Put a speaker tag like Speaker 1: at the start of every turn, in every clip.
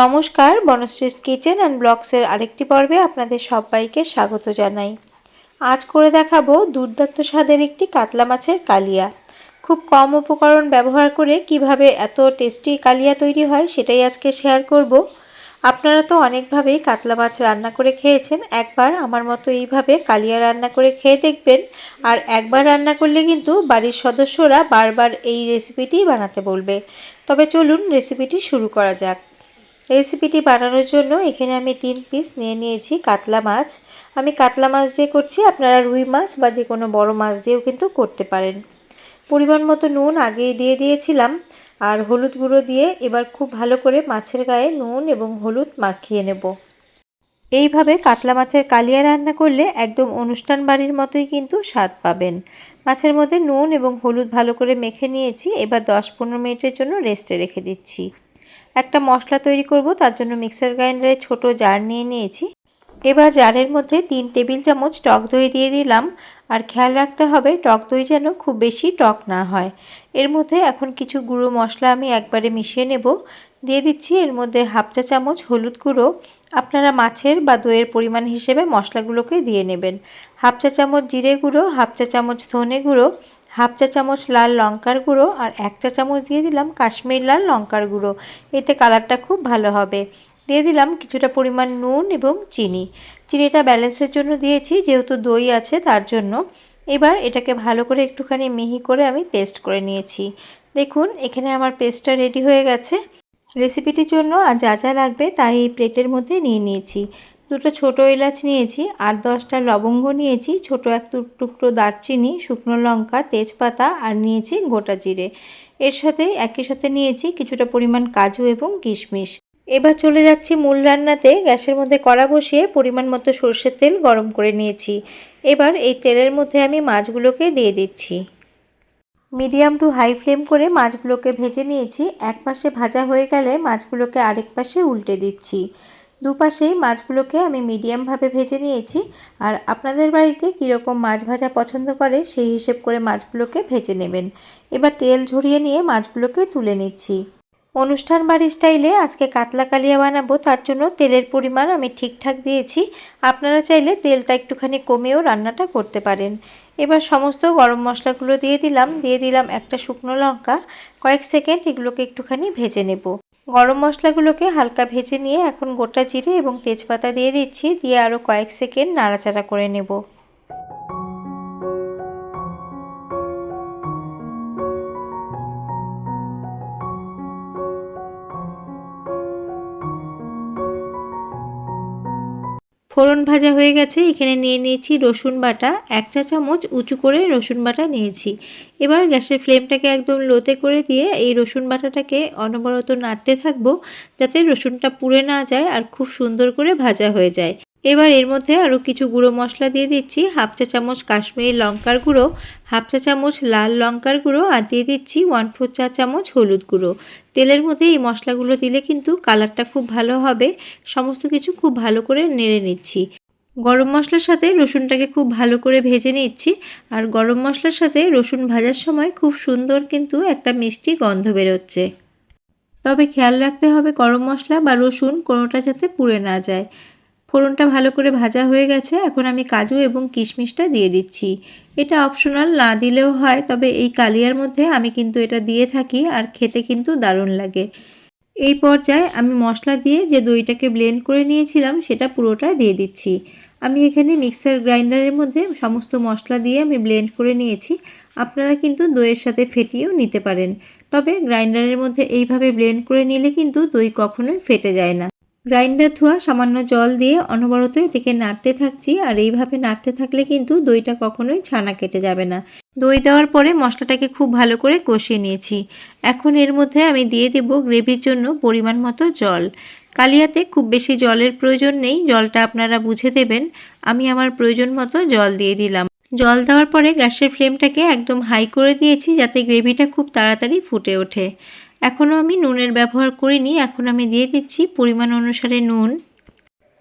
Speaker 1: নমস্কার, বনশ্রীস kitchen and ব্লগসের আরেকটি পর্বে আপনাদের সবাইকে স্বাগত জানাই। আজ করে দেখাবো দুর্দান্ত স্বাদের একটি কাতলা মাছের কালিয়া। খুব কম উপকরণ ব্যবহার করে কীভাবে এত টেস্টি কালিয়া তৈরি হয় সেটাই আজকে শেয়ার করব। আপনারা তো অনেকভাবেই কাতলা মাছ রান্না করে খেয়েছেন, একবার আমার মতো এইভাবে কালিয়া রান্না করে খেয়ে দেখবেন। আর একবার রান্না করলে কিন্তু বাড়ির সদস্যরা বারবার এই রেসিপিটি বানাতে বলবে। তবে চলুন রেসিপিটি শুরু করা যাক। রেসিপিটি বানানোর জন্য এখানে আমি তিন পিস নিয়ে নিয়েছি কাতলা মাছ। আমি কাতলা মাছ দিয়ে করছি, আপনারা রুই মাছ বা যে কোনো বড় মাছ দিয়েও কিন্তু করতে পারেন। পরিমাণ মতো নুন আগেই দিয়ে দিয়েছিলাম আর হলুদ গুঁড়ো দিয়ে এবার খুব ভালো করে মাছের গায়ে নুন এবং হলুদ মাখিয়ে নেব। এইভাবে কাতলা মাছের কালিয়া রান্না করলে একদম অনুষ্ঠান বাড়ির মতোই কিন্তু স্বাদ পাবেন। মাছের মধ্যে নুন এবং হলুদ ভালো করে মেখে নিয়েছি, এবার দশ পনেরো মিনিটের জন্য রেস্টে রেখে দিচ্ছি। একটা মশলা তৈরি করব, তার জন্য মিক্সার গ্রাইন্ডারে ছোট জার নিয়ে নিয়েছি। এবার জারের মধ্যে তিন টেবিল চামচ টক দই দিয়ে দিলাম। আর খেয়াল রাখতে হবে, টক দই যেন খুব বেশি টক না হয়। এর মধ্যে এখন কিছু গুঁড়ো মশলা আমি একবারে মিশিয়ে নেব। দিয়ে দিচ্ছি এর মধ্যে হাফ চা চামচ হলুদ গুঁড়ো। আপনারা মাছের বা দইয়ের পরিমাণ হিসেবে মশলাগুলোকে দিয়ে নেবেন। হাফ চা চামচ জিরে গুঁড়ো, হাফ চা চামচ ধনে গুঁড়ো হাফ চা চামচ লাল লঙ্কার গুঁড়ো আর এক চা চামচ দিয়ে দিলাম কাশ্মীর লাল লঙ্কার গুঁড়ো। এতে কালারটা খুব ভালো হবে। দিয়ে দিলাম কিছুটা পরিমাণ নুন এবং চিনি। চিনিটা ব্যালেন্সের জন্য দিয়েছি, যেহেতু দই আছে তার জন্য। এবার এটাকে ভালো করে একটুখানি মিহি করে আমি পেস্ট করে নিয়েছি। দেখুন, এখানে আমার পেস্টটা রেডি হয়ে গেছে। রেসিপিটির জন্য আর যা যা লাগবে তাই এই প্লেটের মধ্যে নিয়ে নিয়েছি। দুটো ছোট এলাচ নিয়েছি আর দশটা লবঙ্গ নিয়েছি। ছোট এক টুকরো দারচিনি, শুকনো লঙ্কা, তেজপাতা আর নিয়েছি গোটা জিরে। এর সাথে একই সাথে নিয়েছি কিছুটা পরিমাণ কাজু এবং কিশমিশ। এবার চলে যাচ্ছি মূল রান্নাতে। গ্যাসের মধ্যে কড়া বসিয়ে পরিমাণ মতো সর্ষের তেল গরম করে নিয়েছি। এবার এই তেলের মধ্যে আমি মাছগুলোকে দিয়ে দিচ্ছি। মিডিয়াম টু হাই ফ্লেম করে মাছগুলোকে ভেজে নিয়েছি। এক পাশে ভাজা হয়ে গেলে মাছগুলোকে আরেক পাশে উল্টে দিচ্ছি। দুপাশেই মাছগুলোকে আমি মিডিয়ামভাবে ভেজে নিয়েছি। আর আপনাদের বাড়িতে কীরকম মাছ ভাজা পছন্দ করে সেই হিসেব করে মাছগুলোকে ভেজে নেবেন। এবার তেল ঝরিয়ে নিয়ে মাছগুলোকে তুলে নিচ্ছি। অনুষ্ঠান বাড়ির স্টাইলে আজকে কাতলা কালিয়া বানাবো, তার জন্য তেলের পরিমাণ আমি ঠিকঠাক দিয়েছি। আপনারা চাইলে তেলটা একটুখানি কমেও রান্নাটা করতে পারেন। এবার সমস্ত গরম মশলাগুলো দিয়ে দিলাম। দিয়ে দিলাম একটা শুকনো লঙ্কা। কয়েক সেকেন্ড এগুলোকে একটুখানি ভেজে নেব। গরম মশলাগুলোকে হালকা ভেজে নিয়ে এখন গোটা জিরে এবং তেজপাতা দিয়ে দিচ্ছি। দিয়ে আরও কয়েক সেকেন্ড নাড়াচাড়া করে নেব। ফোড়ন ভাজা হয়ে গেছে, এখানে নিয়ে নিয়েছি রসুন বাটা। এক চা চামচ উঁচু করে রসুন বাটা নিয়েছি। এবার গ্যাসের ফ্লেমটাকে একদম লোতে করে দিয়ে এই রসুন বাটাটাকে অনবরত নাড়তে থাকব, যাতে রসুনটা পুড়ে না যায় আর খুব সুন্দর করে ভাজা হয়ে যায়। এবার এর মধ্যে আরও কিছু গুঁড়ো মশলা দিয়ে দিচ্ছি, হাফ চা চামচ কাশ্মীরি লঙ্কার গুঁড়ো, হাফ চা চামচ লাল লঙ্কার গুঁড়ো আর দিয়ে দিচ্ছি ওয়ান ফোর চা চামচ হলুদ গুঁড়ো। তেলের মধ্যে এই মশলাগুলো দিলে কিন্তু কালারটা খুব ভালো হবে। সমস্ত কিছু খুব ভালো করে নেড়ে নিচ্ছি। গরম মশলার সাথে রসুনটাকে খুব ভালো করে ভেজে নিচ্ছি। আর গরম মশলার সাথে রসুন ভাজার সময় খুব সুন্দর কিন্তু একটা মিষ্টি গন্ধ বেরোচ্ছে। তবে খেয়াল রাখতে হবে গরম মশলা বা রসুন কোনোটা যাতে পুড়ে না যায়। ফোড়নটা ভালো করে ভাজা হয়ে গেছে, এখন আমি কাজু এবং কিশমিশটা দিয়ে দিচ্ছি। এটা অপশনাল না দিলেও হয়, তবে এই কালিয়ার মধ্যে আমি কিন্তু এটা দিয়ে থাকি আর খেতে কিন্তু দারুণ লাগে। এই পর্যায়ে আমি মশলা দিয়ে যে দইটাকে ব্লেন্ড করে নিয়েছিলাম, সেটা পুরোটা দিয়ে দিচ্ছি। আমি এখানে মিক্সার গ্রাইন্ডারের মধ্যে সমস্ত মশলা দিয়ে আমি ব্লেন্ড করে নিয়েছি। আপনারা কিন্তু দইয়ের সাথে ফেটিয়েও নিতে পারেন। তবে গ্রাইন্ডারের মধ্যে এইভাবে ব্লেন্ড করে নিলে কিন্তু দই কখনোই ফেটে যায় না। গ্রাইন্ডার ধোয়া, সামান্য জল দিয়ে অনবরত এটিকে নাড়তে থাকছি। আর এইভাবে নাড়তে থাকলে কিন্তু দইটা কখনোই ছানা কেটে যাবে না। দই দেওয়ার পরে মশলাটাকে খুব ভালো করে কষিয়ে নিয়েছি। এখন এর মধ্যে আমি দিয়ে দেব গ্রেভির জন্য পরিমাণ মতো জল। কালিয়াতে খুব বেশি জলের প্রয়োজন নেই। জলটা আপনারা বুঝে দেবেন। আমি আমার প্রয়োজন মতো জল দিয়ে দিলাম। জল দেওয়ার পরে গ্যাসের ফ্লেমটাকে একদম হাই করে দিয়েছি যাতে গ্রেভিটা খুব তাড়াতাড়ি ফুটে ওঠে। এখনও আমি নুনের ব্যবহার করিনি, এখন আমি দিয়ে দিচ্ছি পরিমাণ অনুসারে নুন।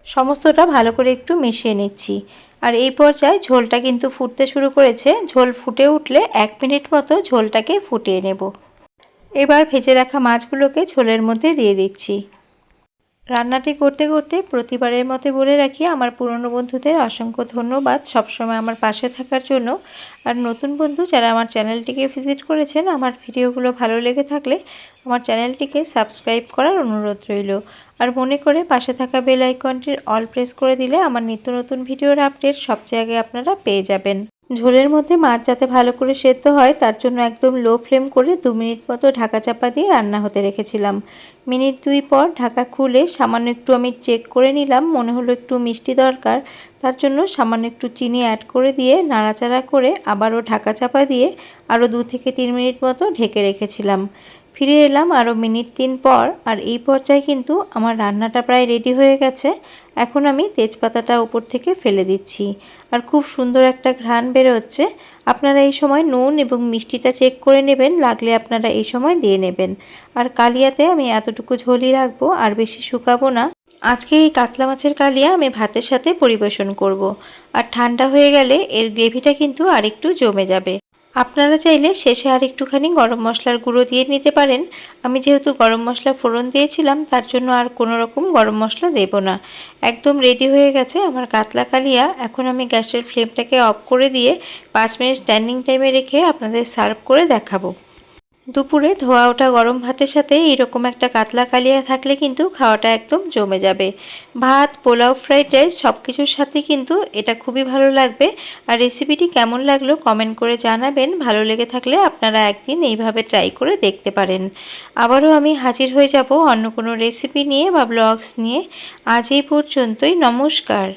Speaker 1: সমস্তটা ভালো করে একটু মিশিয়ে নিচ্ছি। আর এই পর্যায়ে ঝোলটা কিন্তু ফুটতে শুরু করেছে। ঝোল ফুটে উঠলে এক মিনিট মতো ঝোলটাকে ফুটিয়ে নেব। এবার ভেজে রাখা মাছগুলোকে ঝোলের মধ্যে দিয়ে দিচ্ছি। রান্নাটি করতে করতে প্রতিবারের মতো বলে রাখি, আমার পুরনো বন্ধুদের অসংখ্য ধন্যবাদ সবসময় আমার পাশে থাকার জন্য। আর নতুন বন্ধু যারা আমার চ্যানেলটিকে ভিজিট করেছেন, আমার ভিডিওগুলো ভালো লেগে থাকলে আমার চ্যানেলটিকে সাবস্ক্রাইব করার অনুরোধ রইল। আর মনে করে পাশে থাকা বেল আইকনটির অল প্রেস করে দিলে আমার নিত্য নতুন ভিডিওর আপডেট সবচেয়ে আগে আপনারা পেয়ে যাবেন। ঝোলের মধ্যে মাছ যাতে ভালো করে সেদ্ধ হয়, তার জন্য একদম লো ফ্লেম করে দু মিনিট মতো ঢাকা চাপা দিয়ে রান্না হতে রেখেছিলাম। মিনিট দুই পর ঢাকা খুলে সামান্য একটু আমি চেক করে নিলাম, মনে হলো একটু মিষ্টি দরকার। তার জন্য সামান্য একটু চিনি অ্যাড করে দিয়ে নাড়াচাড়া করে আবারও ঢাকা চাপা দিয়ে আরও দু থেকে তিন মিনিট মতো ঢেকে রেখেছিলাম। ফিরে এলাম আরও মিনিট তিন পর, আর এই পর্যায়ে কিন্তু আমার রান্নাটা প্রায় রেডি হয়ে গেছে। এখন আমি তেজপাতাটা উপর থেকে ফেলে দিচ্ছি। আর খুব সুন্দর একটা ঘ্রাণ বেরোচ্ছে। আপনারা এই সময় নুন এবং মিষ্টিটা চেক করে নেবেন, লাগলে আপনারা এই সময় দিয়ে নেবেন। আর কালিয়াতে আমি এতটুকু ঝোলই রাখব, আর বেশি শুকাবো না। আজকে এই কাতলা মাছের কালিয়া আমি ভাতের সাথে পরিবেশন করব। আর ঠান্ডা হয়ে গেলে এর গ্রেভিটা কিন্তু আরেকটু জমে যাবে। আপনারা চাইলে শেষে আর একটুখানি গরম মশলার গুঁড়ো দিয়ে নিতে পারেন। আমি যেহেতু গরম মশলা ফোড়ন দিয়েছিলাম, তার জন্য আর কোনো রকম গরম মশলা দেব না। একদম রেডি হয়ে গেছে আমার কাতলা কালিয়া। এখন আমি গ্যাসের ফ্লেমটাকে অফ করে দিয়ে পাঁচ মিনিট স্ট্যান্ডিং টাইমে রেখে আপনাদের সার্ভ করে দেখাবো। দুপুরে ধোয়া ওঠা গরম ভাতের সাথে এরকম একটা কাতলা কালিয়া থাকলে কিন্তু খাওয়াটা একদম জমে যাবে। ভাত, পোলাও, ফ্রাইড রাইস সব কিছুর সাথে কিন্তু এটা খুবই ভালো লাগবে। আর রেসিপিটি কেমন লাগল কমেন্ট করে জানাবেন। ভালো লেগে থাকলে আপনারা একদিন এইভাবে ট্রাই করে দেখতে পারেন। আবারও আমি হাজির হয়ে যাব অন্য কোনো রেসিপি নিয়ে বা ব্লগস নিয়ে। আজ এই পর্যন্তই, নমস্কার।